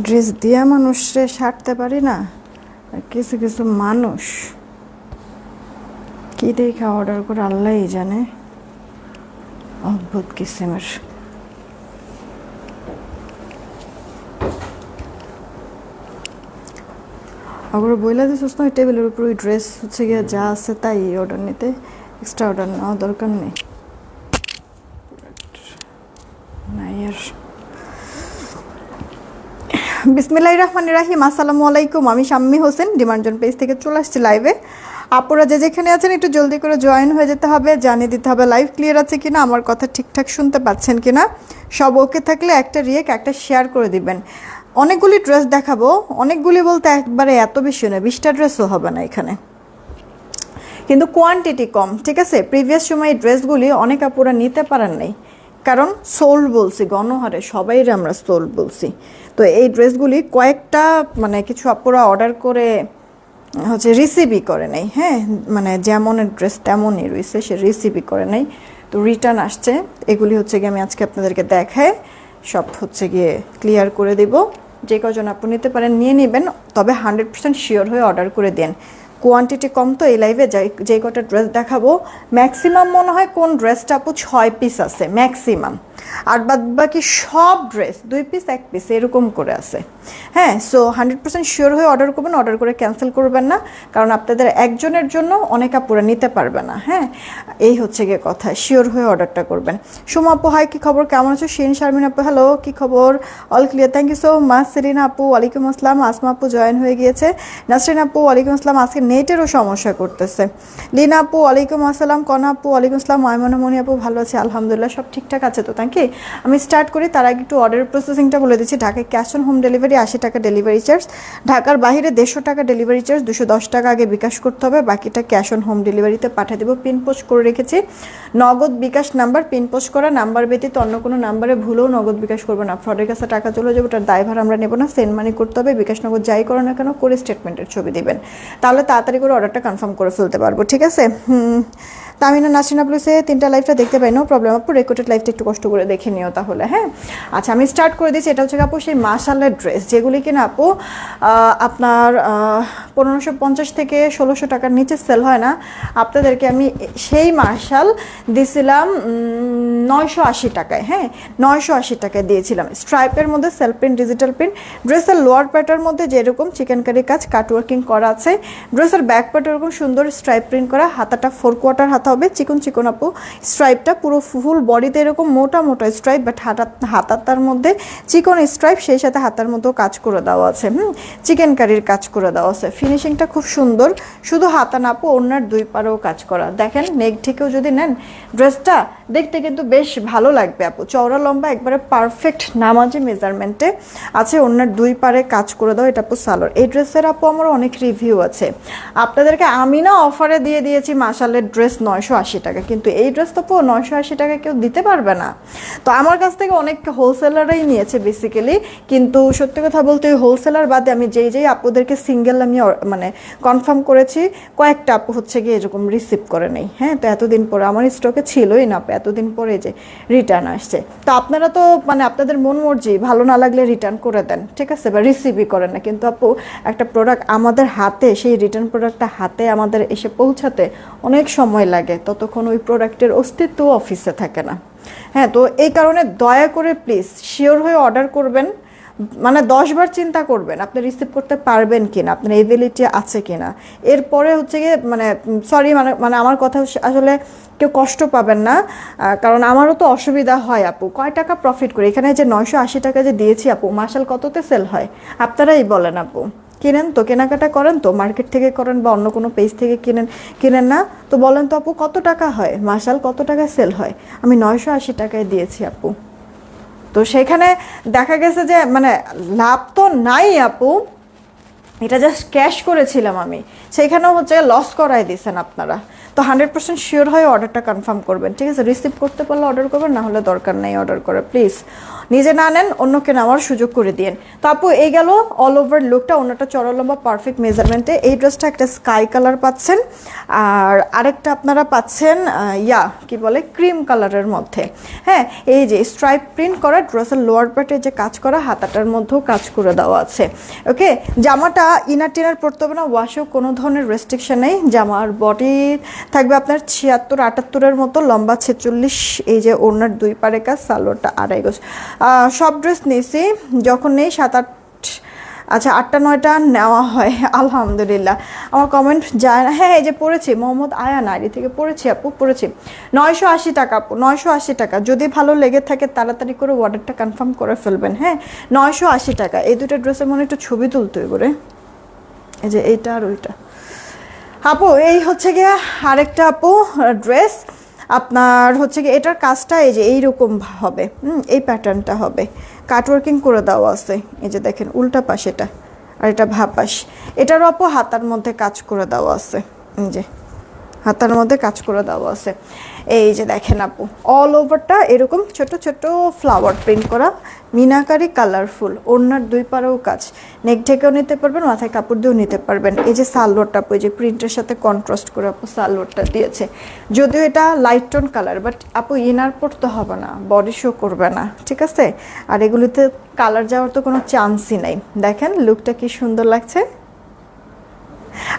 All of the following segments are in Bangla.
ড্রেস দিয়া মানুষরে সারতে পারি না কিছু কিছু মানুষ কি দেখে অর্ডার করে আল্লাহই জানে। অদ্ভুত কিসিমের। আবার বইলা না ওই টেবিলের উপর ওই ড্রেস হচ্ছে গিয়ে যা আছে তাই অর্ডার নিতে এক্সট্রা অর্ডার নেওয়া দরকার নাই আর বিসমিল্লাহির রহমানির রাহিম, আসসালামু আলাইকুম। আমি শাম্মী হোসেন, ডিমান্ডজন পেজ থেকে চলে আসছি লাইভে। আপুরা যে যেখানে আছেন, একটু জলদি করে জয়েন হয়ে যেতে হবে, জানিয়ে দিতে হবে লাইভ ক্লিয়ার আছে কিনা, আমার কথা ঠিকঠাক শুনতে পাচ্ছেন কিনা। সব ওকে থাকলে একটা রিয়েক একটা শেয়ার করে দিবেন। অনেকগুলি ড্রেস দেখাবো। অনেকগুলি বলতে একবারে এত বেশি নয়, বিশটা ড্রেসও হবে না এখানে। কিন্তু কোয়ান্টিটি কম, ঠিক আছে? প্রিভিয়াস সময় ড্রেসগুলি অনেক আপুরা নিতে পারেন নাই। কারণ সোল বলছি, গণহারে সবাই আমরা সোল বলছি। তো এই ড্রেসগুলি কয়েকটা মানে কিছু আপুরা অর্ডার করে, হচ্ছে রিসিভই করে নাই হ্যাঁ? মানে যেমন ড্রেস তেমনই রয়েছে, সে রিসিভই করে নাই তো রিটার্ন আসছে। এগুলি হচ্ছে গিয়ে আমি আজকে আপনাদেরকে দেখায় সব হচ্ছে গিয়ে ক্লিয়ার করে দেব। যে কজন আপনি নিতে পারেন, নিয়ে নেবেন। তবে হান্ড্রেড পার্সেন্ট শিওর হয়ে অর্ডার করে দেন। কোয়ান্টিটি কম তো এই লাইভে যাই, যে কটা ড্রেস দেখাবো। ম্যাক্সিমাম মনে হয় কোন ড্রেসটা আপু ছয় পিস আছে ম্যাক্সিমাম আর বাদ বাকি সব ড্রেস দুই পিস এক পিস এরকম করে আছে। হ্যাঁ সো হান্ড্রেড পার্সেন্ট শিওর হয়ে অর্ডার করবেন অর্ডার করে ক্যান্সেল করবেন না, কারণ আপনাদের একজনের জন্য অনেক আপুরা নিতে পারবে না হ্যাঁ? এই হচ্ছে গিয়ে কথা শিওর হয়ে অর্ডারটা করবেন। সোমা আপু হাই কী খবর? কেমন আছো? শিন শারমিন আপু হ্যালো কী খবর? All clear thank you so much Serena আপু, ওয়ালাইকুম আসসালাম, আসমা আপু জয়েন হয়ে গিয়েছে। নাসরিন আপু, ওয়ালাইকুম আসসালাম, আজকে নেটেরও সমস্যা করতেছে। লিনা আপু, ওয়ালাইকুম আসসালাম, কনা আপু, ওয়ালাইকুম আসসালাম ময়মনমণি আপু, ভালো আছে, আলহামদুলিল্লাহ, সব ঠিকঠাক আছে তো থ্যাংক ইউ আমি স্টার্ট করি, তার আগে একটু অর্ডার প্রসেসিংটা বলে দিচ্ছি। ঢাকায় ক্যাশ অন হোম ডেলিভারি আশি টাকা ডেলিভারি চার্জ ঢাকার বাইরে দেড়শো টাকা ডেলিভারি চার্জ দুশো দশ টাকা আগে বিকাশ করতে হবে। বাকিটা ক্যাশ অন হোম ডেলিভারিতে পাঠিয়ে দেবো পিন পোস্ট করে রেখেছি। Nagad bKash number pin post করা। নাম্বার ব্যতীত অন্য কোনো নাম্বারে ভুলেও নগদ বিকাশ করব না। ফ্রডের কাছে টাকা চলে যাবে, ওটার দায়ভার আমরা নেব না। সেন্ড মানি করতে হবে, বিকাশ নগদ যাই করো না কেন, করে স্টেটমেন্টের ছবি দেবেন। তাহলে তাড়াতাড়ি করে অর্ডারটা কনফার্ম করে ফেলতে পারব, ঠিক আছে? হুম তামিনা নাসরিনা প্লুসে তিনটা লাইফটা দেখতে পাই নো প্রবলেম আপু রেকর্ডেড লাইফটা একটু কষ্ট করে দেখে নিও তাহলে হ্যাঁ? আচ্ছা আমি স্টার্ট করে দিয়েছি এটা হচ্ছে আপু সেই মাসালের ড্রেস যেগুলি কিনা আপু আপনার পনেরোশো পঞ্চাশ থেকে ষোলোশো টাকার নিচে সেল হয় না। আপনাদেরকে আমি সেই মার্শাল দিছিলাম নয়শো আশি টাকায় হ্যাঁ? নয়শো আশি টাকায় দিয়েছিলাম। স্ট্রাইপের মধ্যে সেলফ প্রিন্ট ডিজিটাল প্রিন্ট ড্রেসের লোয়ার প্যাটার মধ্যে যেরকম চিকেন কারি কাজ কাট ওয়ার্কিং করা আছে। ড্রেসের ব্যাক পার্ট এরকম সুন্দর স্ট্রাইপ প্রিন্ট করা, হাতাটা ফোর কোয়ার্টার হাতা হবে। চিকন চিকন আপু স্ট্রাইপটা পুরো ফুল বডিতে এরকম মোটা মোটা স্ট্রাইপ বাট হাতা হাতার মধ্যে চিকন স্ট্রাইপ সেই সাথে হাতার মধ্যেও কাজ করে দেওয়া আছে। হুম? চিকেন কারির কাজ করে দেওয়া আছে। ফিনিশিংটা খুব সুন্দর। শুধু হাতা আপু ওনার দুই পারেও কাজ করা। দেখেন, নেক ঢেকেও যদি নেন, ড্রেসটা দেখতে কিন্তু বেশ ভালো লাগবে আপু। চওড়া লম্বা একবারে পারফেক্ট নামাজি মেজারমেন্টে আছে, ওনার দুই পারে কাজ করে দাও, এটা আপু সালোর এই ড্রেসের আপু আমার অনেক রিভিউ আছে। আপনাদেরকে আমি না অফারে দিয়ে দিয়েছি মাসালের ড্রেস নয়শো আশি টাকা। কিন্তু এই ড্রেস তো আপু নয়শো আশি টাকা কেউ দিতে পারবে না। তো আমার কাছ থেকে অনেক হোলসেলারই নিয়েছে বেসিক্যালি কিন্তু সত্যি কথা বলতে হোলসেলার বাদে আমি যেই যেই আপুদেরকে সিঙ্গেল আমি মানে কনফার্ম করেছি, কয়েকটা আপু হচ্ছে গিয়ে এরকম রিসিভ করে নেই হ্যাঁ তো এতদিন পরে আমার স্টকে ছিলই না এতদিন পরে যে রিটার্ন আসছে। তো আপনারা তো মানে আপনাদের মন মর্জি, ভালো না লাগলে রিটার্ন করে দেন, ঠিক আছে? বা রিসিভই করেন না। কিন্তু আপু, একটা প্রোডাক্ট আমাদের হাতে, সেই রিটার্ন প্রোডাক্টটা হাতে আমাদের এসে পৌঁছাতে অনেক সময় লাগে। ততক্ষণ ওই প্রোডাক্টের অস্তিত্ব অফিসে থাকে না। হ্যাঁ তো এই কারণে দয়া করে প্লিজ শিওর হয়ে অর্ডার করবেন। মানে দশবার চিন্তা করবেন, আপনি রিসিভ করতে পারবেন কিনা, আপনার এবিলিটি আছে কিনা। এরপরে হচ্ছে গিয়ে মানে সরি মানে মানে আমার কথা আসলে কেউ কষ্ট পাবেন না কারণ আমারও তো অসুবিধা হয় আপু। কয় টাকা প্রফিট করে? এখানে যে নয়শো আশি টাকা যে দিয়েছি আপু মাসাল কততে সেল হয়? আপনারাই বলেন আপু। কিনেন তো, কেনাকাটা করেন তো মার্কেট থেকে করেন বা অন্য কোনো পেজ থেকে কিনেন কিনেন না, তো বলেন তো আপু, কত টাকা হয়? মাসাল কত টাকা সেল হয়? আমি নয়শো আশি টাকায় দিয়েছি আপু। তো সেখানে দেখা গেছে যে মানে লাভ তো নাই আপু। এটা জাস্ট ক্যাশ করেছিলাম আমি। সেখানেও হচ্ছে লস করাই দিয়েছেন আপনারা। তো হান্ড্রেড পার্সেন্ট শিওর হয়ে অর্ডারটা কনফার্ম করবেন, ঠিক আছে? রিসিভ করতে পারলে অর্ডার করবেন, না হলে দরকার নেই অর্ডার করে প্লিজ নিজে না নেন, অন্যকে নেওয়ার সুযোগ করে দিন তো আপু, এই গেল অল ওভার লুকটা অন্যটা চড়লম্বা পারফেক্ট মেজারমেন্টে এই ড্রেসটা একটা স্কাই কালার পাচ্ছেন, আর আরেকটা আপনারা পাচ্ছেন ইয়া, কি বলে ক্রিম কালারের মধ্যে। হ্যাঁ এই যে স্ট্রাইপ প্রিন্ট করা ড্রেসের লোয়ার পার্টে যে কাজ করা, হাতাটার মধ্যেও কাজ করে দেওয়া আছে। ওকে জামাটা ইনার টিনার পরতে হবে না ওয়াশেও কোনো ধরনের রেস্ট্রিকশন নেই। জামার বডি থাকবে আপনার ছিয়াত্তর, আটাত্তরের মতো, লম্বা ছেচল্লিশ, এই যে ওনার দুই পারে কাজ, সালোয়ারটা আড়াই গোছ সব ড্রেস নিয়েছি, যখন নেই সাত আট আচ্ছা আটটা, নয়টা নেওয়া হয়, আলহামদুলিল্লাহ। আমার কমেন্ট যায় না। হ্যাঁ এই যে পড়েছি, মোহাম্মদ আয়ান আইডি থেকে পড়েছি, আপু, পড়েছি। নয়শো আশি টাকা, আপু, নয়শো আশি টাকা। যদি ভালো লেগে থাকে, তাড়াতাড়ি করে অর্ডারটা কনফার্ম করে ফেলবেন হ্যাঁ? নয়শো আশি টাকা। এই দুটো ড্রেসের মনে একটু ছবি তুলতে করে এই যে এইটা আর ওইটা। আপু, এই হচ্ছে গিয়ে আরেকটা আপু ড্রেস আপনার হচ্ছে গিয়ে এটার কাজটা এই যে এইরকম হবে, হুম, এই প্যাটার্নটা হবে। কাটওয়ার্কিং করে দেওয়া আছে, এই যে দেখেন, উল্টা পাশ এটা আর এটা ভাব পাশ। এটারও আপু হাতার মধ্যে কাজ করে দেওয়া আছে যে হাতার মধ্যে কাজ করে দেওয়া আছে। এই যে দেখেন আপু অল ওভারটা এরকম ছোট ছোট ফ্লাওয়ার প্রিন্ট করা, মিনাকারি কালারফুল ওড়নার দুই পারেও কাজ। নেক ঢেকেও নিতে পারবেন, মাথায় কাপড় দিয়েও নিতে পারবেন। এই যে সালোয়ারটা আপু, এই যে প্রিন্টের সাথে কন্ট্রাস্ট করে আপু সালোয়ারটা দিয়েছে। যদিও এটা লাইট টোন কালার বাট আপু ইনার পড়তে হবে না বডি শো করবে না, ঠিক আছে? আর এগুলিতে কালার যাওয়ার তো কোনো চান্সই নাই। দেখেন লুকটা কি সুন্দর লাগছে।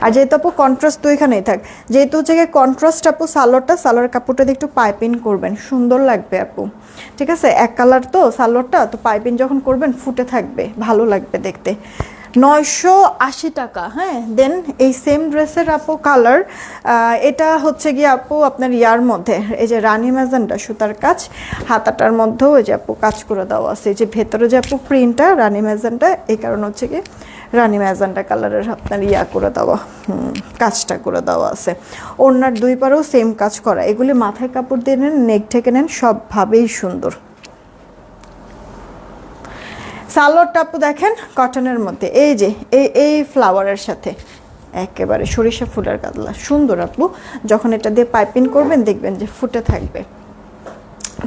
আর যেহেতু আপু কন্ট্রাস্ট তো এখানেই থাক, যেহেতু হচ্ছে গিয়ে কন্ট্রাস্ট আপু সালোয়ারটা, সালোয়ার কাপড়টা দিয়ে একটু পাইপিং করবেন, সুন্দর লাগবে আপু। ঠিক আছে? এক কালার তো সালোয়ারটা, তো পাইপিং যখন করবেন, ফুটে থাকবে, ভালো লাগবে দেখতে। নয়শো আশি টাকা হ্যাঁ? দেন এই সেম ড্রেসের আপু কালার এটা হচ্ছে গিয়ে আপু আপনার ইয়ার মধ্যে, এই যে রানি ম্যাজানটা সুতার কাজ, হাতাটার মধ্যেও এই যে আপু কাজ করে দেওয়া আছে। এই যে ভেতরে যে আপু প্রিন্টটা রানি ম্যাজানটা, এই কারণ হচ্ছে গিয়ে রানি ম্যাজান্টা কালারের আপনার ইয়া করে দেওয়া কাজটা করে দেওয়া আছে। ওনার দুই পারেও সেম কাজ করা। এগুলি মাথায় কাপড় দিয়ে নেন নেক ঢেকে নেন, সবভাবেই সুন্দর। সালোয়ারটা টাপু দেখেন কটনের মধ্যে। এই যে, এই এই ফ্লাওয়ারের সাথে। একেবারে সরিষা ফুলের কাতলা সুন্দর আপু। যখন এটা দিয়ে পাইপিং করবেন, দেখবেন যে ফুটে থাকবে।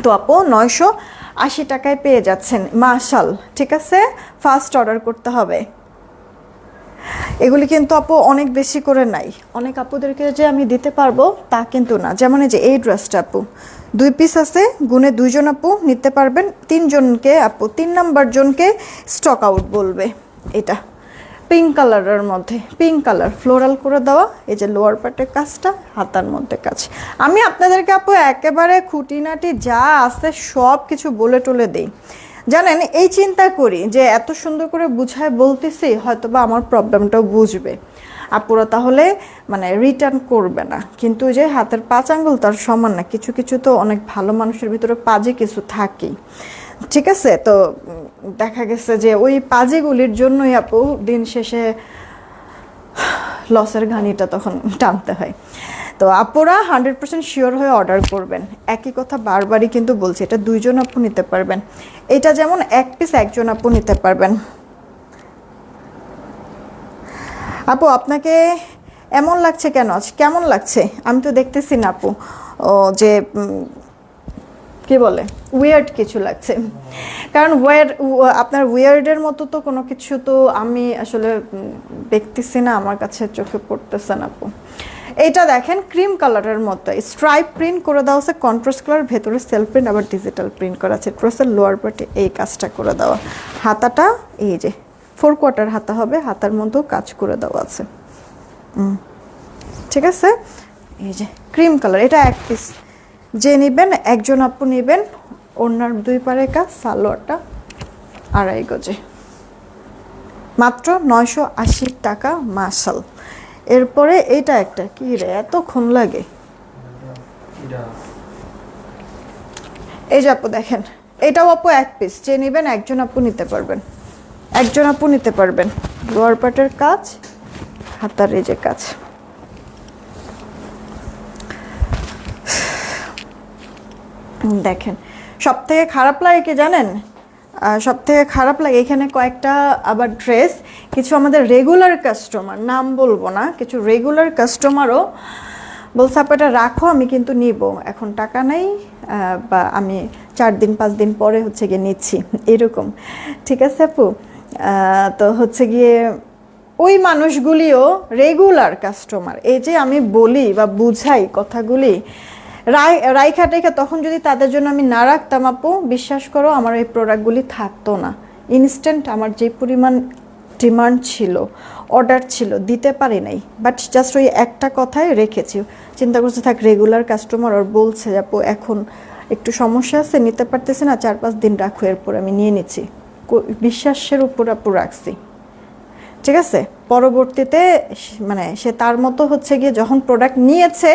তো আপু, নয়শো আশি টাকায় পেয়ে যাচ্ছেন। মাশাল, ঠিক আছে? ফার্স্ট অর্ডার করতে হবে। এগুলি কিন্তু আপু অনেক বেশি করে নাই। অনেক আপুদেরকে যে আমি দিতে পারব, তা কিন্তু না। যেমন এই যে, এই ড্রেসটা আপু। দুই পিস আছে গুনে দুইজন আপু, নিতে পারবেন। তিনজনকে আপু, তিন নাম্বার জনকে স্টক আউট বলবে এটা। পিঙ্ক কালারের মধ্যে পিঙ্ক কালার ফ্লোরাল করে দেওয়া, এই যে লোয়ার পার্টের কাজটা, হাতার মধ্যে কাজ। আমি আপনাদেরকে আপু একেবারে খুঁটিনাটি যা আছে সব কিছু বলে টলে দিই। জানেন, এই চিন্তা করি যে এত সুন্দর করে বুঝায় বলতেছি হয়তো বা আমার প্রবলেমটাও বুঝবে। আপুরা তাহলে মানে রিটার্ন করবে না। কিন্তু যে হাতের পাঁচ আঙ্গুল তার সমান না, কিছু কিছু তো অনেক ভালো মানুষের ভিতরে পাজে কিছু থাকেই। ঠিক আছে? তো দেখা গেছে যে ওই পাজিগুলির জন্যই আপু দিন শেষে লসের ঘানিটা তখন টানতে হয়। তো আপুরা হান্ড্রেড পার্সেন্ট শিওর হয়ে অর্ডার করবেন। একই কথা বারবারই কিন্তু বলছি, এটা দুইজন আপু নিতে পারবেন। এটা যেমন এক পিস একজন আপু নিতে পারবেন। আপু, আপনাকে এমন লাগছে কেন? আজ কেমন লাগছে? আমি তো দেখতেছি না, আপু। ও, যে কি বলে? উইয়ার্ড কিছু লাগছে। কারণ ওয়ার আপনার উইয়ার্ডের মতো তো কোনো কিছু তো আমি আসলে দেখতেছি না, আমার কাছে চোখে পড়তেছে না, আপু। এইটা দেখেন ক্রিম কালারের মতো স্ট্রাইপ প্রিন্ট করে দেওয়া আছে কন্ট্রাস্ট কালার ভেতরে সেলফ প্রিন্ট আবার ডিজিটাল প্রিন্ট করা আছে। ড্রেসের লোয়ার পার্টে এই কাজটা করে দেওয়া। হাতাটা, এই যে ফোর কোয়ার্টার হাতা হবে, হাতার মধ্যেও কাজ করে দেওয়া আছে। ঠিক আছে? এই যে ক্রিম কালার, এটা এক পিস যে নেবেন, একজন আপু নেবেন, ওনার দুই পারে কাজ সালোয়ারটা আড়াই গজে। মাত্র নয়শো আশি টাকা মাসাল এরপরে এটা একটা, কি রে, এত এতক্ষণ লাগে। এই যে আপু দেখেন, এটাও আপু এক পিস যে নেবেন, একজন আপু নিতে পারবেন। একজন আপু নিতে পারবেন। লোয়ার পার্টের কাজ, হাতার এই যে কাজ। দেখেন সব থেকে খারাপ লাগে কি জানেন? সব থেকে খারাপ লাগে এখানে কয়েকটা আবার ড্রেস, কিছু আমাদের রেগুলার কাস্টমার নাম বলব না, কিছু রেগুলার কাস্টমারও বলছে, আপু, এটা রাখো, আমি কিন্তু নিব। এখন টাকা নাই বা আমি চার দিন, পাঁচ দিন পরে হচ্ছে গিয়ে নিচ্ছি। এরকম। ঠিক আছে, আপু? তো হচ্ছে গিয়ে ওই মানুষগুলিও রেগুলার কাস্টমার এই যে আমি বলি বা বুঝাই কথাগুলি, রাই রাইখা টেখা তখন যদি তাদের জন্য আমি না রাখতাম আপু, বিশ্বাস করো আমার এই প্রোডাক্টগুলি থাকতো না। ইনস্ট্যান্ট আমার যে পরিমাণ ডিমান্ড ছিল অর্ডার ছিল, দিতে পারি নাই। বাট জাস্ট ওই একটা কথায় রেখেছি। চিন্তা করছে থাক রেগুলার কাস্টমার ওর বলছে আপু, এখন একটু সমস্যা আছে, নিতে পারতেছে না, চার পাঁচ দিন রাখো, এরপর আমি নিয়ে নিচ্ছি। বিশ্বাসের উপর আপু রাখছি। ঠিক আছে? পরবর্তীতে মানে সে তার মতো হচ্ছে গিয়ে যখন প্রোডাক্ট নিয়েছে,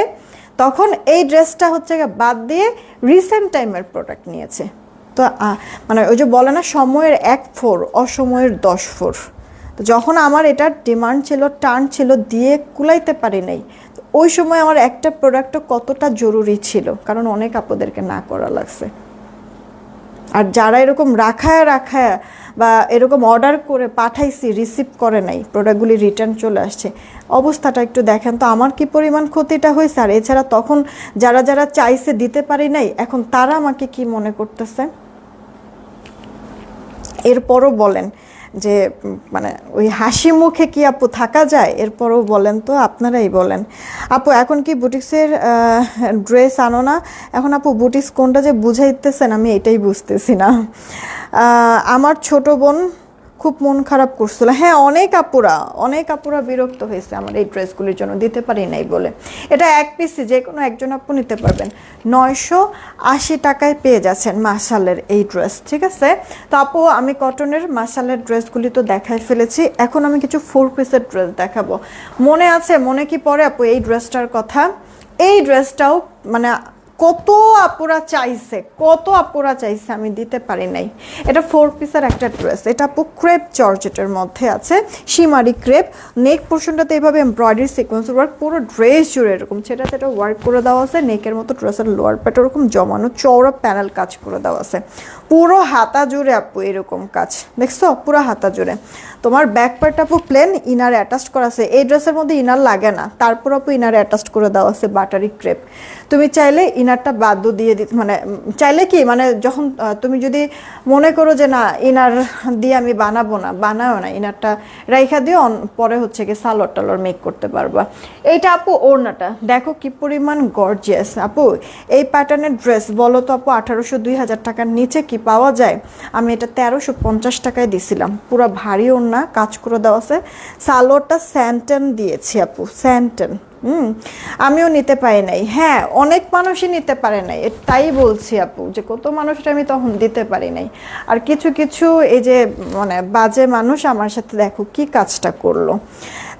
তখন এই ড্রেসটা হচ্ছে গিয়ে বাদ দিয়ে রিসেন্ট টাইমের প্রোডাক্ট নিয়েছে। তো মানে ওই যে বলে না, সময়ের এক ফোর, অসময়ের দশ ফোর। তো যখন আমার এটার ডিমান্ড ছিল টার্ন ছিল, দিয়ে কুলাইতে পারি নাই ওই সময় আমার একটা প্রোডাক্টও কতটা জরুরি ছিল? কারণ অনেক আপদেরকে না করা লাগছে। আর যারা এরকম রাখায় রাখায় বা এরকম অর্ডার করে পাঠাইছি রিসিভ করে নাই প্রোডাক্টগুলি রিটার্ন চলে আসছে, অবস্থাটা একটু দেখেন। তো আমার কি পরিমাণ ক্ষতিটা হয়েছে? আর এছাড়া তখন যারা যারা চাইছে দিতে পারি নাই, এখন তারা আমাকে কি মনে করতেছে? এরপরও বলেন যে মানে ওই হাসি মুখে কি আপু থাকা যায়? এরপরও বলেন তো, আপনারাই বলেন। আপু, এখন কি বুটিক্সের ড্রেস আনো না? এখন আপু বুটিক্স কোনটা যে বুঝাইতেছেন আমি এটাই বুঝতেছি না। আমার ছোট বোন খুব মন খারাপ করছিল। হ্যাঁ অনেক আপুরা অনেক আপুরা বিরক্ত হয়েছে আমার এই ড্রেসগুলির জন্য, দিতে পারি নাই বলে। এটা এক পিসি যে কোনো একজন আপু নিতে পারবেন। নয়শো আশি টাকায় পেয়ে যাচ্ছেন মাসালের এই ড্রেস, ঠিক আছে? তো আপু, আমি কটনের মাসালের ড্রেসগুলি তো দেখাই ফেলেছি। এখন আমি কিছু ফোর পিসের ড্রেস দেখাবো। মনে আছে, মনে কি পড়ে আপু এই ড্রেসটার কথা? এই ড্রেসটাও মানে কত আপুরা চাইছে, কত আপুরা চাইছে আমি দিতে পারি নাই। এটা ফোর পিসের একটা ড্রেস এটা আপু ক্রেপ জর্জেটের মধ্যে আছে সীমারি ক্রেপ নেক পোর্শনটাতে এভাবে এমব্রয়ডারি সিকোয়েন্স ওয়ার্ক পুরো ড্রেস জুড়ে এরকম সেটা সেটা ওয়ার্ক করে দেওয়া আছে নেকের মতো ড্রেসের লোয়ার প্যাট ওরকম জমানো চওড়া প্যানেল কাজ করে দেওয়া আছে। পুরো হাতা জুড়ে আপু এরকম কাজ। দেখছ? পুরো হাতা জুড়ে। তোমার ব্যাক পার্ট আপু প্লেন ইনার অ্যাটাচ করা আছে। এই ড্রেসের মধ্যে ইনার লাগে না। তারপর আপু ইনার অ্যাটাচ করে দেওয়া আছে বাটারি ক্রেপ তুমি চাইলে ইনারটা বাদ্য দিয়ে দিতে মানে চাইলে কি? মানে যখন তুমি যদি মনে করো যে না ইনার দিয়ে আমি বানাবো না বানাও না ইনারটা রাইখা দিয়ে পরে হচ্ছে কি সালোয়ার টালোয়ার মেক করতে পারবা। এইটা আপু ওড়নাটা। দেখো কি পরিমাণ গর্জিয়াস আপু, এই প্যাটার্নের ড্রেস বলো তো আপু, আঠারোশো দুই হাজার টাকার নিচে কি পাওয়া যায়, আমি এটা তেরোশো পঞ্চাশ টাকায় দিছিলাম। পুরো ভারী ওড়না কাজ করে দেওয়া আছে। সালোয়ারটা স্যান্টেন দিয়েছি আপু, স্যান্টেন, হুম। আমিও নিতে পারি নাই। হ্যাঁ অনেক মানুষই নিতে পারে নাই। তাই বলছি আপু যে, কত মানুষটা আমি তখন দিতে পারি নাই। আর কিছু কিছু এই যে মানে বাজে মানুষ আমার সাথে দেখো কি কাজটা করল।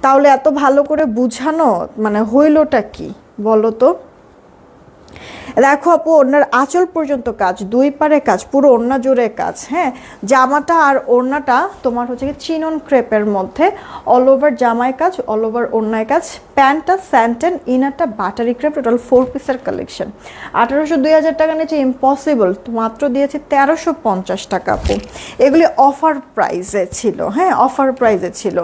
তাহলে এত ভালো করে বুঝানো মানে হইলোটা কি বলো তো? দেখো আপু ওনার আঁচল পর্যন্ত কাজ, দুই পারে কাজ, পুরো ওড়না জুড়ে কাজ হ্যাঁ? জামাটা আর ওড়নাটা তোমার হচ্ছে কি চিনন ক্রেপের মধ্যে অল ওভার জামায় কাজ অল ওভার ওড়নায় কাজ প্যান্টটা স্যান্টেন ইনারটা বাটারি ক্রেপ টোটাল ফোর পিসের কালেকশন আঠারোশো দুই হাজার টাকা নিচে ইম্পসিবল মাত্র দিয়েছে তেরোশো পঞ্চাশ টাকা আপু। এগুলি অফার প্রাইসে ছিল হ্যাঁ? অফার প্রাইসে ছিল।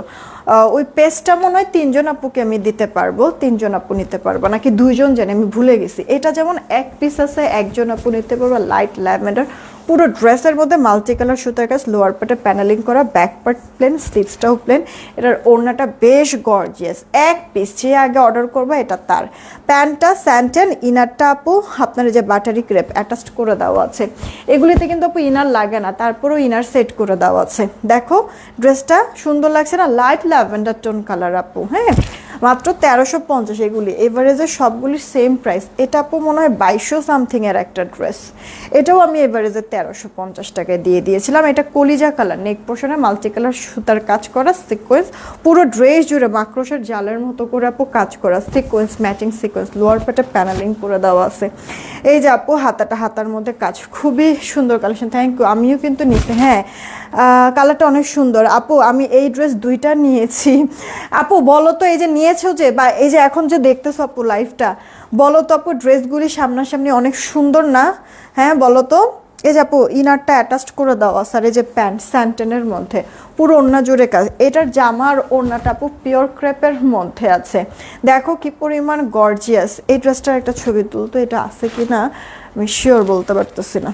ওই পেস্টটা মনে হয় তিনজন আপুকে আমি দিতে পারব, তিনজন আপু নিতে পারব, নাকি দুইজন জানি, আমি ভুলে গেছি। এটা যেমন এক পিস আছে, একজন আপু নিতে পারব লাইট ল্যাভেন্ডার পুরো ড্রেসের মধ্যে মাল্টি কালার সুতার কাজ লোয়ার পার্টে প্যানেলিং করা ব্যাক পার্ট প্লেন স্লিভসটাও প্লেন এটার ওড়নাটা বেশ গর্জিয়াস এক পিস যে আগে অর্ডার করব, এটা তার। প্যান্টটা স্যান্টেন ইনারটা আপু, আপনার যে বাটারি ক্রেপ অ্যাটাচ করে দেওয়া আছে। এগুলিতে কিন্তু আপু ইনার লাগে না, তারপরেও ইনার সেট করে দেওয়া আছে। দেখো, ড্রেসটা সুন্দর লাগছে না? লাইট ল্যাভেন্ডার টোন কালার আপু হ্যাঁ? মাত্র তেরোশো পঞ্চাশ এগুলি। এভারেজে সবগুলির সেম প্রাইস এটা আপু মনে হয় বাইশশো সামথিং এর একটা ড্রেস এটাও আমি এভারেজে তেরোশো পঞ্চাশ টাকায় দিয়ে দিয়েছিলাম। এটা কলিজা কালার, নেক পোর্শনে মাল্টি কালার সুতার কাজ করা সিকোয়েন্স পুরো ড্রেস জুড়ে মাক্রোশের জালের মতো করে আপু কাজ করা সিকোয়েন্স ম্যাচিং সিকোয়েন্স লোয়ার পেটে প্যানেলিং করে দেওয়া আছে। এই যে আপু, হাতাটা হাতার মধ্যে কাজ খুবই সুন্দর কালেকশন থ্যাংক ইউ আমিও কিন্তু নিছি হ্যাঁ। কালারটা অনেক সুন্দর। আপু, আমি এই ড্রেস দুইটা নিয়েছি। আপু, বলো তো, এই যে নিয়েছো যে, বা এই যে এখন যে দেখতেছো আপু লাইফটা বলো তো আপু ড্রেসগুলি সামনাসামনি অনেক সুন্দর না? হ্যাঁ বলো তো। এই যে আপু, ইনারটা অ্যাটাচড করে দেওয়া স্যার, এই যে প্যান্ট, স্যান্টেনের মধ্যে। পুরো ওড়না জুড়ে কাজ। এটার জামার ওড়নাটা আপু পিওর ক্রেপের মধ্যে আছে। দেখো কি পরিমাণ গর্জিয়াস এই ড্রেসটার একটা ছবি তুলতো এটা আছে কি না? আমি শিওর বলতে পারতেছি না।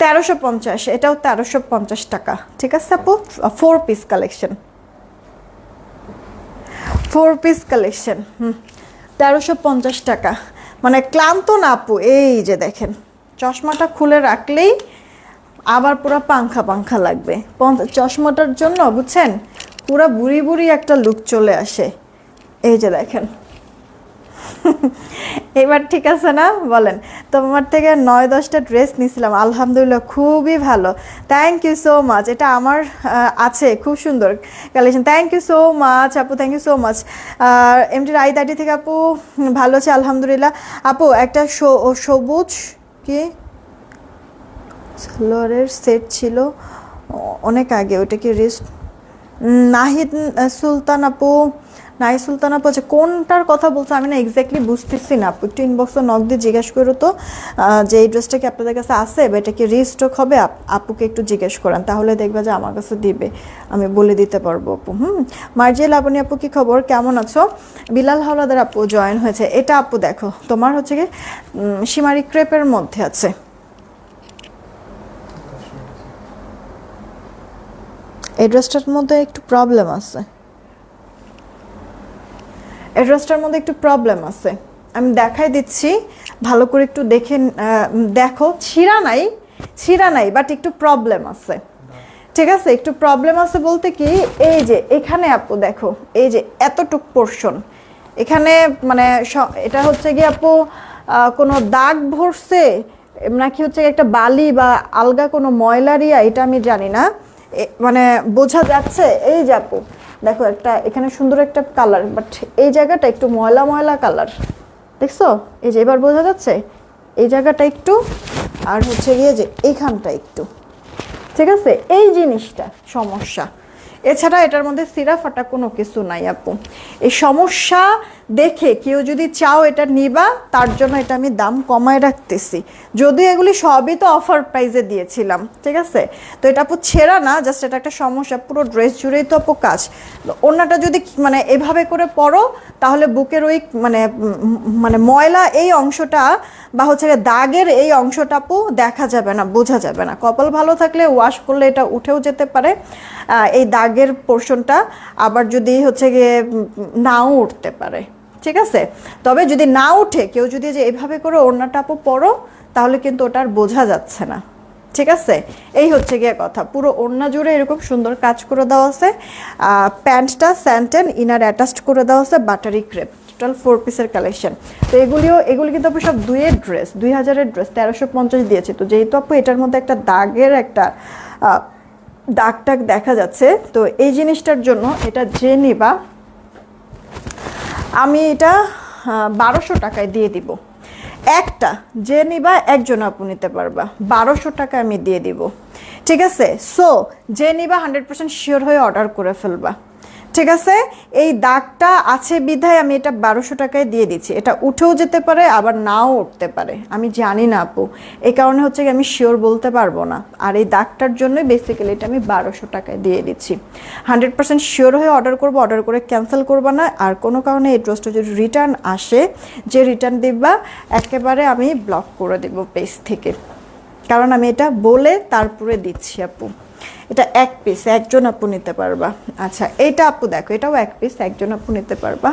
তেরোশো পঞ্চাশ, এটাও তেরোশো পঞ্চাশ টাকা। ঠিক আছে আপু? Four piece collection four piece collection হুম। তেরোশো পঞ্চাশ টাকা। মানে ক্লান্ত না আপু, এই যে দেখেন। চশমাটা খুলে রাখলেই আবার পুরো পাংখা পাংখা লাগবে। চশমাটার জন্য বুঝছেন, পুরো বুড়ি বুড়ি একটা লুক চলে আসে। এই যে দেখেন। এবার ঠিক আছে না? বলেন। তোমার থেকে নয়, দশটা ড্রেস নিয়েছিলাম আলহামদুলিল্লাহ খুবই ভালো। থ্যাংক ইউ সো মাচ এটা আমার আছে। খুব সুন্দর collection thank you so much আপু। থ্যাংক ইউ সো মাচ আর এমটি রাই দাটি থেকে আপু, ভালো আছে, আলহামদুলিল্লাহ। আপু, একটা সবুজ কি? সালোয়ারের সেট ছিল। অনেক আগে। ওটা কি রিস্ক নাহিদ সুলতান আপু নাহিদ সুলতান আচ্ছা কোনটার কথা বলছো? আমি না এক্স্যাক্টলি বুঝতেছি না। আপু, একটু ইনবক্সে নক দিয়ে জিজ্ঞেস করো তো যে এই ড্রেসটা কি আপনাদের কাছে আছে বা এটা কি রিস্টক হবে? আপ- আপুকে একটু জিজ্ঞেস করেন, তাহলে দেখবে যে আমার কাছে দিবে। আমি বলে দিতে পারব আপু, হুম? মার্জিয়াল আপনি আপু, কি খবর? কেমন আছো? বিলাল হাওলাদার আপু জয়েন হয়েছে। এটা আপু দেখো, তোমার হচ্ছে কি সীমারি ক্রেপের মধ্যে আছে। এই ড্রেসটার মধ্যে একটু প্রবলেম আছে। এই ড্রেসটার মধ্যে একটু প্রবলেম আছে। আমি দেখাই দিচ্ছি, ভালো করে একটু দেখে দেখো ছিঁড়া নাই ছিঁড়া নাই বাট একটু প্রবলেম আছে। ঠিক আছে? একটু প্রবলেম আছে বলতে কি, এই যে এখানে আপু দেখো, এই যে এতটুক পোর্শন এখানে মানে এটা হচ্ছে কি আপু কোনো দাগ ভরছে, নাকি হচ্ছে একটা বালি বা আলগা কোনো ময়লারিয়া, এটা আমি জানি না। মানে বোঝা যাচ্ছে, এই যে আপু দেখো একটা, এখানে সুন্দর একটা কালার বাট এই জায়গাটা একটু ময়লা ময়লা কালার দেখছ? এই যে এবার বোঝা যাচ্ছে? এই জায়গাটা একটু, আর হচ্ছে গিয়ে যে এইখানটা একটু। ঠিক আছে? এই জিনিসটা, সমস্যা। এছাড়া এটার মধ্যে সিরাফাটা কোনো কিছু নাই আপু। এই সমস্যা দেখে কেউ যদি চাও এটা নিবা, তার জন্য এটা আমি দাম কমায় রাখতেছি। যদিও এগুলি সবই তো অফার প্রাইজে দিয়েছিলাম, ঠিক আছে? তো এটা আপু ছেঁড়া না জাস্ট এটা একটা সমস্যা, পুরো ড্রেস জুড়েই তো আপু কাজ। অন্যটা যদি মানে এভাবে করে পরো, তাহলে বুকের ওই মানে মানে ময়লা এই অংশটা বা হচ্ছে দাগের এই অংশটা আপু দেখা যাবে না, বোঝা যাবে না। কপাল ভালো থাকলে ওয়াশ করলে এটা উঠেও যেতে পারে এই দাগের পোর্শনটা আবার যদি হচ্ছে গিয়ে নাও উঠতে পারে। ঠিক আছে? তবে যদি না উঠে কেউ যদি যে এভাবে করে ওড়নাটা আপু পরো তাহলে কিন্তু ওটা আর বোঝা যাচ্ছে না। ঠিক আছে? এই হচ্ছে গিয়ে কথা। পুরো ওড়না জুড়ে এরকম সুন্দর কাজ করে দেওয়া আছে। প্যান্টটা স্যান্টেন ইনার অ্যাটাচড করে দেওয়া আছে, বাটারি ক্রেপ। টোটাল ফোর পিসের কালেকশন তো এগুলিও, এগুলি কিন্তু আপু সব দুইয়ের ড্রেস দুই হাজারের ড্রেস তেরোশো পঞ্চাশ দিয়েছে। তো যেহেতু আপু এটার মধ্যে একটা দাগের একটা দাগ টাগ দেখা যাচ্ছে, তো এই জিনিসটার জন্য এটা যে নিবা আমি এটা বারোশো টাকায় দিয়ে দিব। একটা, যে নিবা একজন আপু নিতে পারবা। বারোশো টাকা আমি দিয়ে দিব। ঠিক আছে? সো যে নিবা হান্ড্রেড পার্সেন্ট শিওর হয়ে অর্ডার করে ফেলবা। ঠিক আছে? এই দাগটা আছে বিধায় আমি এটা বারোশো টাকায় দিয়ে দিচ্ছি। এটা উঠেও যেতে পারে, আবার নাও উঠতে পারে। আমি জানি না আপু। এই কারণে হচ্ছে আমি শিওর বলতে পারব না। আর এই দাগটার জন্যই বেসিক্যালি এটা আমি বারোশো টাকায় দিয়ে দিচ্ছি। হান্ড্রেড পার্সেন্ট শিওর হয়ে অর্ডার করব অর্ডার করে ক্যান্সেল করবা না। আর কোনো কারণে এই ড্রেসটা যদি রিটার্ন আসে, যে রিটার্ন দিবা, একেবারে আমি ব্লক করে দেবো পেজ থেকে। কারণ আমি এটা বলে তারপরে দিচ্ছি আপু। এটা এক পিস একজন আপু নিতে পারবা। আচ্ছা এইটা আপু দেখো এটাও এক পিস একজন আপু নিতে পারবা।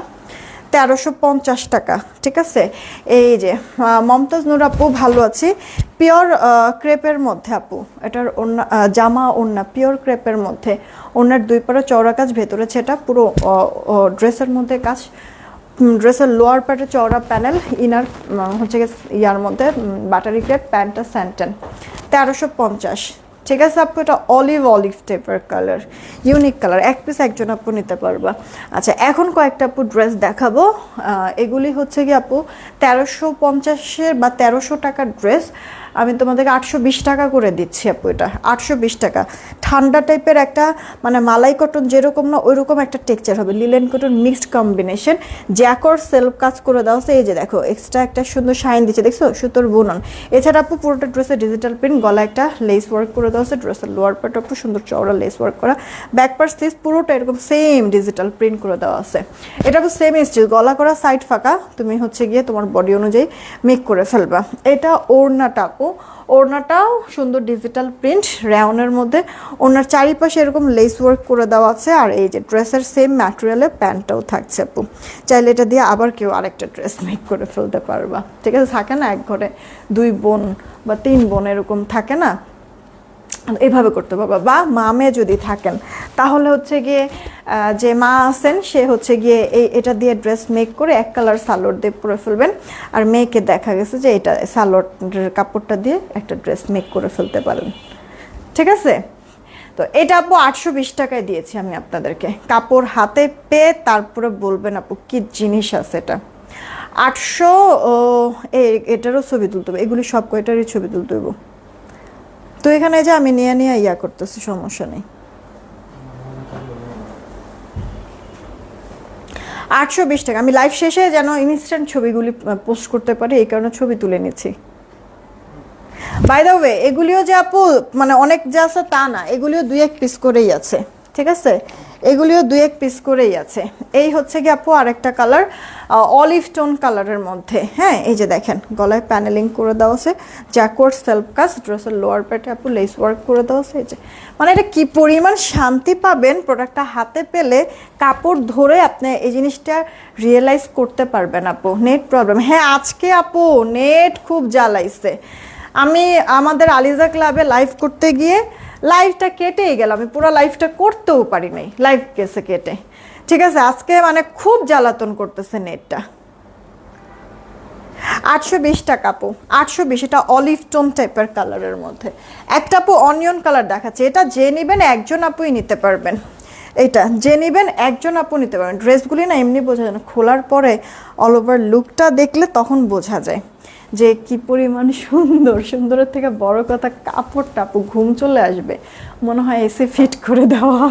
তেরোশো পঞ্চাশ টাকা ঠিক আছে? এই যে মমতাজ নূর আপু ভালো আছি। পিওর ক্রেপের মধ্যে আপু এটার আহ, জামা ওন্না পিওর ক্রেপের মধ্যে। ওনার দুই পাড়া চওড়া কাজ ভেতরে সেটা পুরো ড্রেসের মধ্যে কাজ। ড্রেসের লোয়ার প্যাটে চওড়া প্যানেল ইনার হচ্ছে ইয়ার মধ্যে বাটারি ক্রেপ প্যান্টটা স্যান্টেন তেরোশো পঞ্চাশ। ঠিক আছে, আপু, এটা অলিভ অলিভ টাইপের কালার ইউনিক কালার এক পিস একজন আপু নিতে পারবা। আচ্ছা এখন কয়েকটা আপু ড্রেস দেখাবো। এগুলি হচ্ছে কি আপু তেরোশো পঞ্চাশের বা তেরোশো টাকার ড্রেস আমি তোমাদেরকে আটশো বিশ টাকা করে দিচ্ছি আপু এটা, আটশো বিশ টাকা। ঠান্ডা টাইপের একটা মানে মালাই কটন যেরকম না, ওইরকম একটা টেক্সচার হবে। Linen cotton mixed combination jacquard self কাজ করে দেওয়া সে এই যে দেখো এক্সট্রা একটা সুন্দর শাইন দিচ্ছে, দেখছ? সুতোর বুনন। এছাড়া আপু পুরোটা ড্রেসে ডিজিটাল প্রিন্ট গলা একটা লেস ওয়ার্ক করে দেওয়া হচ্ছে ড্রেসের লোয়ার পার্ট আপু সুন্দর চওড়া লেস ওয়ার্ক করা। ব্যাক পার্ট স্লিভ পুরোটা এরকম সেম ডিজিটাল প্রিন্ট করে দেওয়া আছে। এটা আপু সেম স্টিচ গলা করা সাইড ফাঁকা, তুমি হচ্ছে গিয়ে তোমার বডি অনুযায়ী মেক করে ফেলবা। এটা ওড়নাটা আপু ওড়নাটাও সুন্দর ডিজিটাল প্রিন্ট রেওনের মধ্যে। ওনার চারিপাশে এরকম লেস ওয়ার্ক করে দেওয়া আছে, আর এই যে ড্রেসের সেম ম্যাটেরিয়ালের প্যান্টটাও থাকছে আপু। চাইলে এটা দিয়ে আবার কেউ আরেকটা ড্রেস মেক করে ফেলতে পারবা। ঠিক আছে, থাকে না, এক ঘরে দুই বোন বা তিন বোন এরকম থাকে না এভাবে করতে পারবা বা মা মেয়ে যদি থাকেন, তাহলে হচ্ছে গিয়ে যে মা আছেন, সে হচ্ছে গিয়ে এই, এটা দিয়ে ড্রেস মেক করে এক কালার সালোয়ার দিয়ে পরে ফেলবেন। আর মেয়েকে দেখা গেছে যে এটা সালোয়ারের কাপড়টা দিয়ে একটা ড্রেস মেক করে ফেলতে পারেন। ঠিক আছে? তো এটা আপু আটশো বিশ টাকায় দিয়েছি আমি আপনাদেরকে। কাপড় হাতে পেয়ে তারপরে বলবেন আপু কি জিনিস আছে এটা? আটশো এটারও ছবি তুলতে হবে। এগুলি সব কয়টারই ছবি তুলতে হইব? তো এখানে যে আমি নিয়ে নিয়ে ইয়া করতেছি, সমস্যা নেই। আটশো বিশ টাকা। আমি লাইভ শেষে যেন ইনস্ট্যান্ট ছবিগুলি পোস্ট করতে পারি, এই কারণে ছবি তুলে নিচ্ছি। বাই দ্য ওয়ে এগুলিও যে আপু মানে অনেক যা আছে তা না, এগুলিও দুই এক পিস করেই আছে, ঠিক আছে? এগুলিও দুই এক পিস করেই আছে। এই হচ্ছে কি আপু আরেকটা কালার অলিভ টোন কালারের মধ্যে। হ্যাঁ এই যে দেখেন, গলায় প্যানেলিং করে দেওয়া আছে। জ্যাকওয়ার্ড সেলফ কাজ ড্রেসের লোয়ার প্যাটে আপু লেস ওয়ার্ক করে দেওয়া আছে, এই যে। মানে এটা কি পরিমাণ শান্তি পাবেন প্রোডাক্টটা হাতে পেলে কাপড় ধরে আপনি এই জিনিসটা রিয়েলাইজ করতে পারবেন আপু। নেট প্রবলেম হ্যাঁ আজকে আপু নেট খুব জ্বালাইছে। আমি আমাদের আলিজা ক্লাবে লাইভ করতে গিয়ে লাইভটা কেটেই গেল আমি পুরো লাইফটা করতেও পারি নাই লাইভ গেছে কেটে। ঠিক আছে, আজকে মানে খুব জ্বালাতন করতেছে নেটটা। আটশো বিশ টাকা আপু, আটশো বিশ, এটা অলিভ টোন টাইপের কালারের মধ্যে। একটা আপু অনিয়ন কালার দেখাচ্ছে, এটা যে নেবেন একজন আপুই নিতে পারবেন। এটা যে নেবেন একজন আপু নিতে পারবেন। ড্রেসগুলি না এমনি বোঝা যায় না, খোলার পরে অল ওভার লুকটা দেখলে তখন বোঝা যায়। যে কি পরিমাণ সুন্দর, সুন্দরের থেকে বড় কথা কাপড়টা আপু ঘুম চলে আসবে। মনে হয় এসে ফিট করে দেওয়া।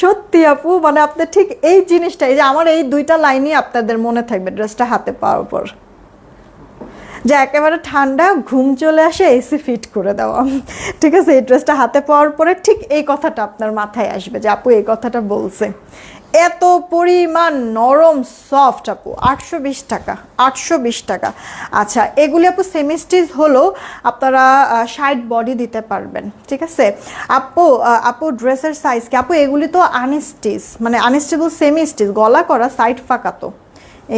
সত্যি আপু মানে আপনার ঠিক এই জিনিসটা এই যে আমার এই দুইটা লাইনই আপনাদের মনে থাকবে ড্রেসটা হাতে পাওয়ার পর। যে একেবারে ঠান্ডা, ঘুম চলে আসে, এসি ফিট করে দেওয়া। ঠিক আছে, এই ড্রেসটা হাতে পাওয়ার পরে ঠিক এই কথাটা আপনার মাথায় আসবে যে আপু এই কথাটা বলছে। এত পরিমাণ নরম সফট আপু, আটশো বিশ টাকা, আটশো বিশ টাকা। আচ্ছা এগুলি আপু সেমিস্টিজ হলো আপনারা সাইড বডি দিতে পারবেন, ঠিক আছে? আপু আপু ড্রেসের সাইজ কি? আপু, এগুলি তো আনস্টিচ মানে আনস্টেবল সেমি স্টিচ গলা করা সাইড ফাঁকা তো।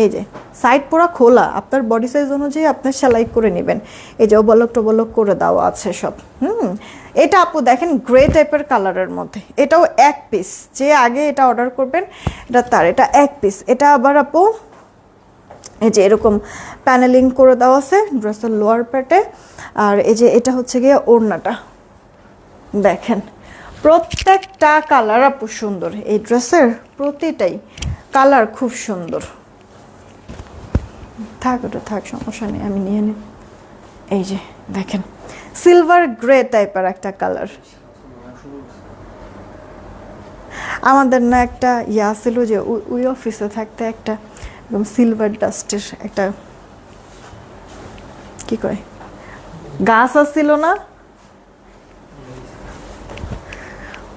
এই যে সাইড পুরো খোলা, আপনার বডি সাইজ অনুযায়ী আপনার সেলাই করে নেবেন। এই যে ওবলক টবলক করে দেওয়া আছে সব, হুম? এটা আপু দেখেন গ্রে টাইপের কালারের মধ্যে। এটাও এক পিস যে আগে এটা অর্ডার করবেন, এটা তার, এটা এক পিস এটা আবার আপু, এই যে এরকম প্যানেলিং করে দেওয়া আছে, ড্রেসের লোয়ার প্যাটে আর এই যে এটা হচ্ছে গিয়ে ওড়নাটা। দেখেন, প্রত্যেকটা কালার আপু সুন্দর। এই ড্রেসের প্রতিটাই কালার খুব সুন্দর। থাক ওটা থাক, সমস্যা নেই, আমি নিয়ে নিই। এই যে, দেখেন। সিলভার গ্রে টাইপের একটা কালার আমাদের না একটা ইয়া ছিল যে ওই- অফিসে থাকতে একটা একদম সিলভার ডাস্টের একটা কি কয়? গাছ আসছিল না?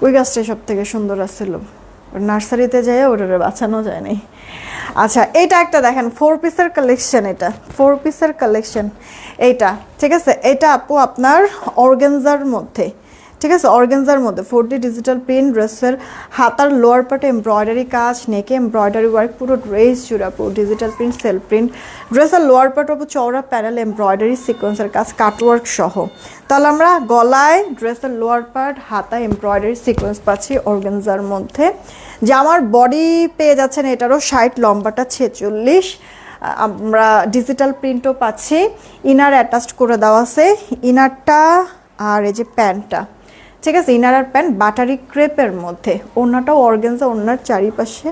ওই গাছটাই সব থেকে সুন্দর আসছিল নার্সারিতে যায় ওর বাঁচানো যায় নাই। আচ্ছা এটা একটা দেখেন ফোর পিসের কালেকশন এটা। ফোর পিসের কালেকশন এইটা, ঠিক আছে? এটা আপু আপনার অর্গেনজার মধ্যে। ঠিক আছে, অর্গেনজার মধ্যে ফোর ডি ডিজিটাল প্রিন্ট ড্রেসের হাতার লোয়ার পার্টে এমব্রয়ডারি কাজ নেকে এমব্রয়ডারি ওয়ার্ক পুরো ড্রেস জুড়ে আপু ডিজিটাল প্রিন্ট সেলফ প্রিন্ট ড্রেসের লোয়ার পার্ট ওপর চওড়া প্যানেল এমব্রয়ডারি সিকোয়েন্সের কাজ কাটওয়ার্ক সহ। তাহলে আমরা গলায় ড্রেসের লোয়ার পার্ট হাতা এমব্রয়ডারি সিকোয়েন্স পাচ্ছি অর্গেনজার মধ্যে। যে আমার বডি পেয়ে যাচ্ছেন এটারও ষাট, লম্বাটা ছেচল্লিশ। আমরা ডিজিটাল প্রিন্টও পাচ্ছি। ইনার অ্যাটাচড করে দেওয়া আছে। ইনারটা আর এই যে প্যান্টটা ঠিক আছে ইনার আর প্যান্ট বাটারি ক্রেপের মধ্যে। ওনাটাও অর্গেনজা ওনার চারিপাশে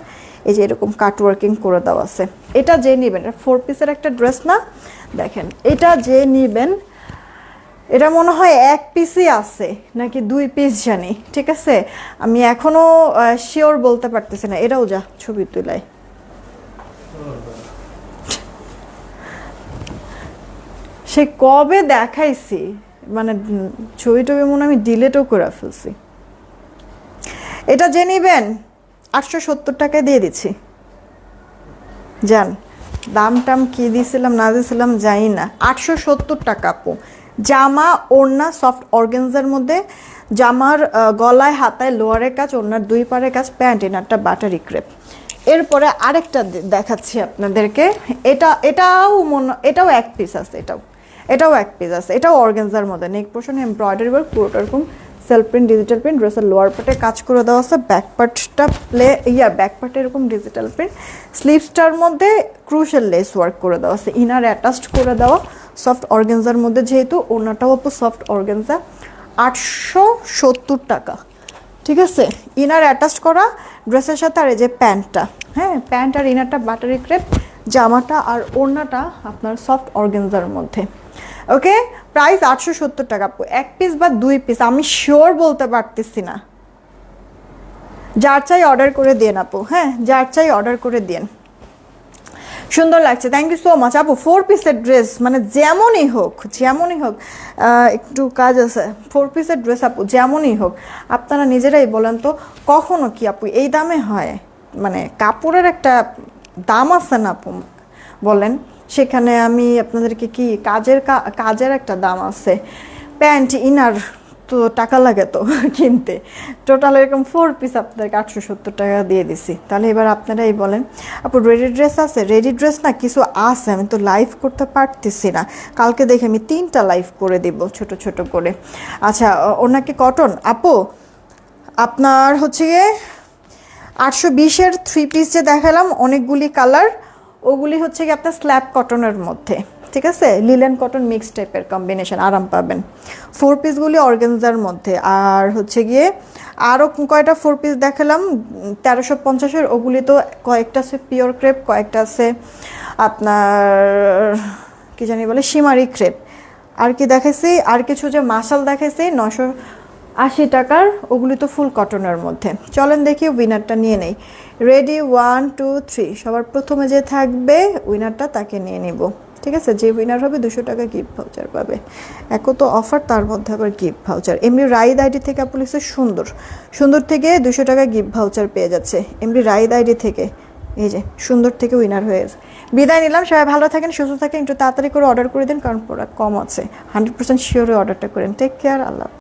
এই যে এরকম কাট ওয়ার্কিং করে দেওয়া আছে। এটা যে নেবেন, এটা ফোর পিসের একটা ড্রেস না? দেখেন, এটা যে নেবেন, এটা মনে হয় এক পিসই আছে, নাকি দুই পিস জানি, ঠিক আছে? আমি এখনও শিওর বলতে পারতেছি না। এটাও যা, ছবি তুলাই। সে কবে দেখাইছি? মানে ছবি টবি মনে আমি ডিলেটও করে ফেলছি। এটা যে নিবেন, আটশো সত্তর টাকায় দিয়ে দিচ্ছি। যান, দাম টাম কি দিয়েছিলাম না দিয়েছিলাম জানি না। আটশো সত্তর টাকা আপু। জামা, ওড়না সফট অর্গেনজার মধ্যে, জামার গলায়, হাতায়, লোয়ারের কাজ, ওড়নার দুই পাড়ের কাজ, প্যান্ট এনারটা বাটারি ক্রেপ এরপরে আরেকটা দেখাচ্ছি আপনাদেরকে। এটা, এটাও মনে, এটাও এক পিস আছে, এটাও। এটাও এক পিস আছে। এটাও অর্গেনজার মধ্যে। নেক পোর্শন এমব্রয়ডারি ওয়ার্ক পুরোটা এরকম সেলফ প্রিন্ট ডিজিটাল প্রিন্ট ড্রেসের লোয়ার পার্টে কাজ করে দেওয়া আছে। ব্যাক পার্টটা প্লে ইয়া ব্যাক পার্টে এরকম ডিজিটাল প্রিন্ট স্লিভসটার মধ্যে ক্রুশাল লেস ওয়ার্ক করে দেওয়া আছে। ইনার অ্যাটাচড করে দেওয়া সফট অর্গেনজার মধ্যে যেহেতু, ওনাটাও আপু সফট অর্গেনজা আটশো সত্তর টাকা। ঠিক আছে? ইনার অ্যাটাচ করা ড্রেসের সাথে আর এই যে প্যান্টটা। হ্যাঁ প্যান্ট আর ইনারটা বাটারি ক্রেপ জামাটা আর ওড়নাটা আপনার সফট অর্গেনজার মধ্যে। ওকে প্রাইস আটশো সত্তর টাকা। এক পিস বা দুই পিস আমি শিওর বলতে পারতেছি না। যার চাই অর্ডার করে দিন আপু হ্যাঁ? যার চাই অর্ডার করে দিন সুন্দর লাগছে থ্যাংক ইউ সো মাচ আপু ফোর পিসের ড্রেস মানে যেমনই হোক যেমনই হোক একটু কাজ আছে। ফোর পিসের ড্রেস আপু, যেমনই হোক, আপনারা নিজেরাই বলেন তো, কখনো কি আপু এই দামে হয়? মানে কাপড়ের একটা দাম আছে না আপু, বলেন। সেখানে আমি আপনাদেরকে কি কাজের কাজের একটা দাম আছে। প্যান্ট, ইনার তো টাকা লাগে তো কিনতে। টোটাল এরকম ফোর পিস আপনাদেরকে আটশো সত্তর টাকা দিয়ে দিছি। তাহলে এবার আপনারাই বলেন, আপু রেডি ড্রেস আছে? রেডি ড্রেস না, কিছু আছে, আমি তো লাইভ করতে পারতেছি না। কালকে দেখে আমি তিনটা লাইভ করে দিব, ছোট ছোট করে। আচ্ছা ওনাকে কটন আপু, আপনার হচ্ছে গিয়ে আটশো বিশের থ্রি পিস যে দেখালাম, অনেকগুলি কালার ওগুলি হচ্ছে কি আপনার স্ল্যাব কটনের মধ্যে, ঠিক আছে? লিলেন কটন মিক্স টাইপের কম্বিনেশন আরাম পাবেন। ফোর পিসগুলি অর্গেনজার মধ্যে। আর হচ্ছে গিয়ে আরও কয়টা ফোর পিস দেখালাম? তেরোশো পঞ্চাশের, ওগুলি তো কয়েকটা আছে পিওর ক্রেপ কয়েকটা আছে আপনার, কি জানি বলে সীমারি ক্রেপ আর কি দেখাইছি? আর কিছু যে মাসাল দেখাইছি নশো আশি টাকার, ওগুলি তো ফুল কটনের মধ্যে। চলেন দেখি উইনারটা নিয়ে নেই। রেডি ওয়ান টু থ্রি সবার প্রথমে যে থাকবে উইনারটা তাকে নিয়ে নিব। ঠিক আছে? যে উইনার হবে দুশো টাকা গিফট ভাউচার পাবে। এক তো অফার তার মধ্যে আবার গিফট ভাউচার এমনি রাইড আইডি থেকে পুলিশের সুন্দর। সুন্দর থেকে দুশো টাকা গিফট ভাউচার পেয়ে যাচ্ছে। এমনি রাইড আইডি থেকে। এই যে, সুন্দর থেকে উইনার হয়ে গেছে। বিদায় নিলাম। সবাই ভালো থাকেন, সুস্থ থাকেন। একটু তাড়াতাড়ি করে অর্ডার করে দিন, কারণ প্রোডাক্ট কম আছে। হান্ড্রেড পার্সেন্ট শিওরে অর্ডারটা করেন টেক কেয়ার আল্লাহ